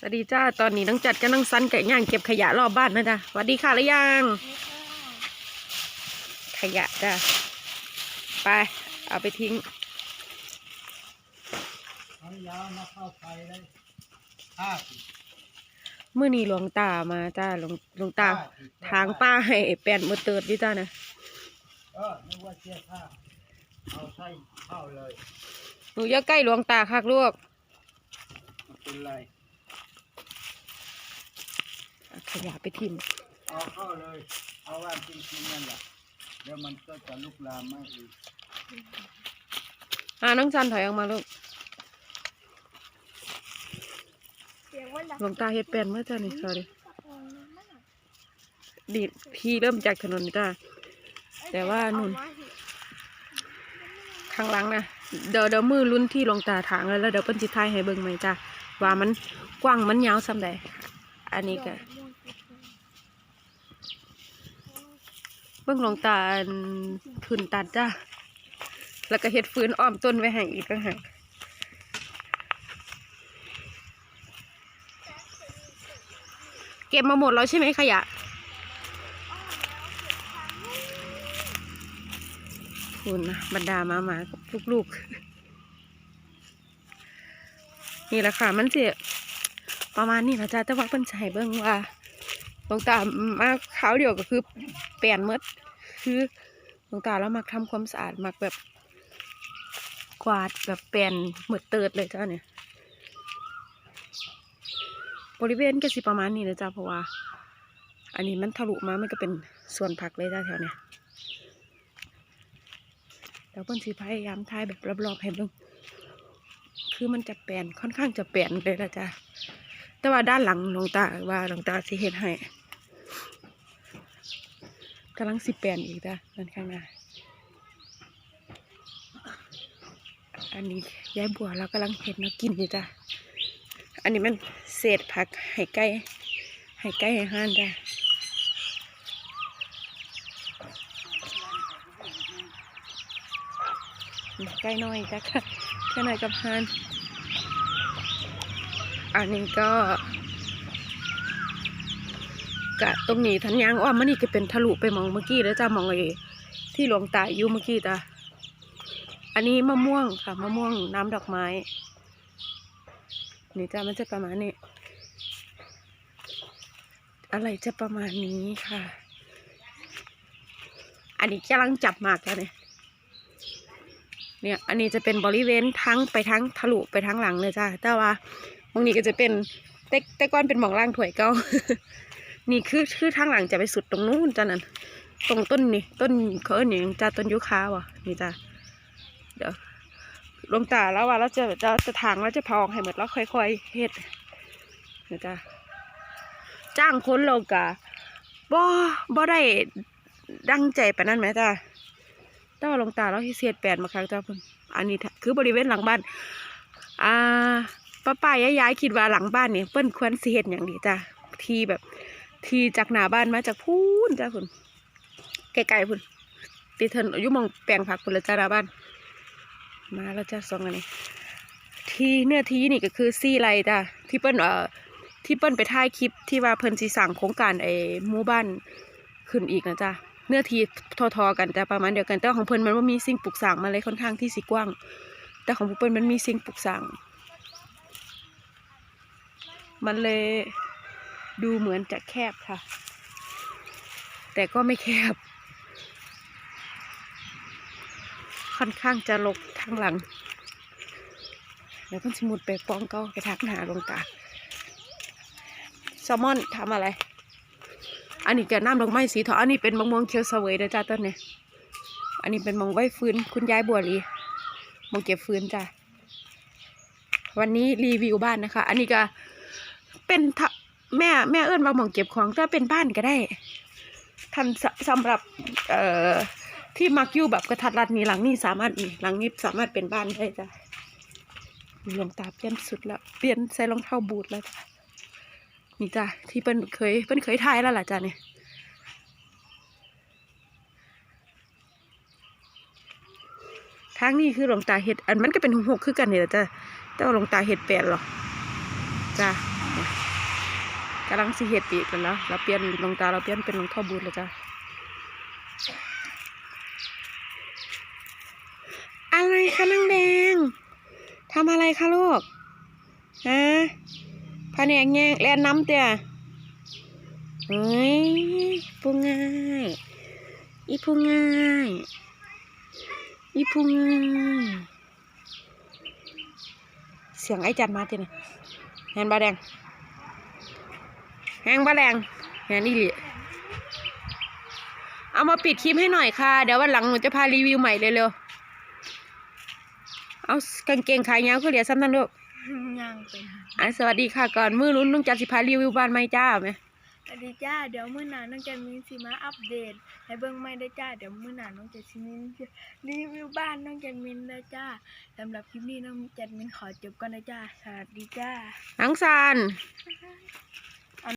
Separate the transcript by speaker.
Speaker 1: สวัสดีจ้า ตอนนี้น้องจัดกับน้องซันไกับย่างเก็บขยะรอบบ้านนะจ๊ะสวัสดีค่ะหรือยัง ขยะจ้ะ ไป เอาไปทิ้ง
Speaker 2: เอายามาเข้าไฟได้ห้าสิบ
Speaker 1: เมื่อนี้หลวงตามาจ้าหลวงหลวงตา ทางป้าให้แปลนมือเติดดิจ้านะ
Speaker 2: เออนึกว่าเชี่ยผ้าเอาใส่เข้าเลย
Speaker 1: หนูอย่าใกล้หลวงตาคักลูก
Speaker 2: เป็นไร
Speaker 1: ขยะไปทิ้ง
Speaker 2: เอาเข้าเลยเอาว่านจริงๆนั่นแหละเดี๋ยวมันก็จะลุกลามไม่อีก
Speaker 1: อ่าน้องซันถอยออกมาลูกหลวงตาเฮ็ดแปลนเมื่อจ้านี่สวัสดีดีพี่เริ่มจากถนนนี่จ้าแต่ว่านู่นข้างหลังนะเดี๋ยวเดี๋ยวมือลุ้นที่หลวงตาถางแล้วแล้วเดี๋ยวเปิ้นสิทายให้เบิ่งไหมจ้าว่ามันกว้างมันยาวส่ำใดอันนี้ก็ บิ่งหลวงตาอันขึ้นตัดจ้าแล้วก็เฮ็ดฟื้นอ้อมต้นไว้ให้อีกต่างหากเก็บมาหมดแล้วใช่ไหมขยะคุณนะบรรดามาหมากลูกๆ นี่แหละค่ะ มันจะประมาณนี้นะจ๊ะแต่ว่าเพิ่นใช้เบิ่งว่า หลวงตามาขาวเดียวก็คือเปลี่ยนหมดคือหลวงตาแล้วมักทำความสะอาดมักแบบกวาดแบบเปลี่ยนหมดเติดเลยจ้าเนี่ยบริเวณก็สิประมาณนี้นะจ๊ะเพราะว่า อันนี้มันทะลุมามันก็เป็นส่วนผักเลยจ้าแถวเนี้ยแล้วเพิ่นสิพยายามถ่ายแบบรอบๆให้เบิ่งคือมันจะแปลนค่อนข้างจะแปลนเลยละจ้ะแต่ว่าด้านหลังหลวงตาว่าหลวงตาสิเฮ็ดให้ กำลังสิแปลนอีกจ้ะด้านข้างหน้าอันนี้ยายบัวเรากำลังเห็ดมากินอยู่จ้ะอันนี้มันเศษผักให้ไก่ให้ไก่ให้ห้านจ้ะใกล้น้อยจ้ะค่ะแค่น้อยกับฮานอันนี้ก็ กะตรงนี้ทันยางอ้อมมันนี่ก็เป็นทะลุไปมองเมื่อกี้แล้วจ้ามองไอ้ที่หลวงตาอยู่เมื่อกี้จ้ะอันนี้มะม่วงค่ะมะม่วงน้ำดอกไม้ นี่จ้ะมันจะประมาณนี้ อะไรจะประมาณนี้ค่ะ อันนี้กำลังจับหมากแล้วเนี่ยเนี่ย อันนี้จะเป็นบริเวณทั้งไปทั้งทะลุไปทั้งหลังเลยจ้าแต่ว่าตรงนี้ก็จะเป็นแต่แต่ก้อนเป็นหมองล่างถวยเก้า นี่คือคือทางหลังจะไปสุดตรงนู้นจ้านั่นตรงต้นนี่ต้นเขาเอิ้นอย่างจ้าต้นยุคาวะนี่จ้าเดี๋ยวลงตาแล้วว่าเราจะจะจะทางแล้วจะพองให้หมดแล้วค่อยๆเฮ็ดนี่จ้าจ้างคนเรากะบ่บ่ได้ดังใจปนนั้นไหมจ้าแต่ว่าลงตาเราที่เสียดแปลนมาครั้งเจ้าเพิ่นอันนี้คือบริเวณหลังบ้านอ่าป้าป้ายายายคิดว่าหลังบ้านเนี่ยเปิ้นควรสิเฮ็ดอย่างดีจ้ะทีแบบ ทีจากหน้าบ้านมาจากพูนจ้ะพุ่นไกลๆพุ่นตีเทินอายุมองแปลงผักพุ่นละจ้าหน้าบ้าน มาแล้วจ้ะสองอันนี้ที่เนื้อที่นี่ก็คือซี่ไรจ้ะที่เปิ้นเอ่อที่เปิ้นไปถ่ายคลิปที่ว่าเพิ่นสิสั่งโครงการไอ้หมู่บ้านขึ้นอีกนะจ้ะเนื้อที่ทอๆกันแต่ประมาณเดียวกันแต่ของเพิ่นมันว่ามีสิ่งปลูกสร้างมาเลยค่อนข้างที่สิกว้าง แต่ของเพิ่นมันมีสิ่งปลูกสร้างมันเลย ดูเหมือนจะแคบค่ะ แต่ก็ไม่แคบ ค่อนข้างจะลกทางหลัง เดี๋ยวเพิ่นสมุดไปป้องก้าไปทักหาลงตาแซลมอนทำอะไร อันนี้แกน้ำดอกไม้สีทองอันนี้เป็นมะม่วงเขียวเสวยเด้อจ้าต้นเนี่ยอันนี้เป็นมองไว้ฟื้นคุณยายบัวลีมองเก็บฟื้นจ้ะวันนี้รีวิวบ้านนะคะ อันนี้ก็เป็นท แม่แม่เอื้อนว่ามองเก็บของถ้าเป็นบ้านก็ได้ทันสสำหรับเอ่อที่มักอยู่แบบกระทัดรัดนี่หลังนี้สามารถนี่หลังนี้สามารถเป็นบ้านได้จ้ะหลวงตาเปลี่ยนสุดแล้วเปลี่ยนใส่รองเท้าบูทแล้วจ้ะนี่จ้ะที่เปิ้นเคยเปิ้นเคยทายแล้วล่ะจ้ะเนี่ยทางนี้คือหลวงตาเห็ดอันมันก็เป็นหกหกคือกันเนี่ยจ้ะแต่ว่าหลวงตาเห็ดแปดหรอจ้ะ กำลังสิเฮ็ดอีกแล้วนะเราเปลี่ยนรองตาเราเปลี่ยนเป็นรองท้าบูทแล้วจ้ะอะไรคะนางแดงทำอะไรคะลูกฮะพานงแงแลนน้ำเตี่ยเฮ้ยปูง่าย อีปูง่ายอีปูง่ายเสียงไอ้จัดมาเตี่ยนะแฮนบาแดง ห้งบะแรงแฮนนี่หลีเอามาปิดคลิปให้หน่อยค่ะ เดี๋ยววันหลังหนูจะพารีวิวใหม่เร็วๆเอากางเกงขายยาวคือเหลียซ้ำนั่นลูก
Speaker 3: ยังไปหา
Speaker 1: อะสวัสดีค่ะก่อนมือลุ้นลุงจัดสิพารีวิวบ้านไหมจ้าไหม
Speaker 3: สวัสดีจ้าเดี๋ยวมื้อหน้าน้องจันมินสิมาอัปเดตให้เบิ่งใหม่ได้จ้าเดี๋ยวมื้อหน้าน้องจันมินสิรีวิวบ้านน้องจันมินได้จ้าสำหรับคลิปนี้น้องจันมินขอจบก่อนนะจ้าสวัสดีจ้า
Speaker 1: นังซาน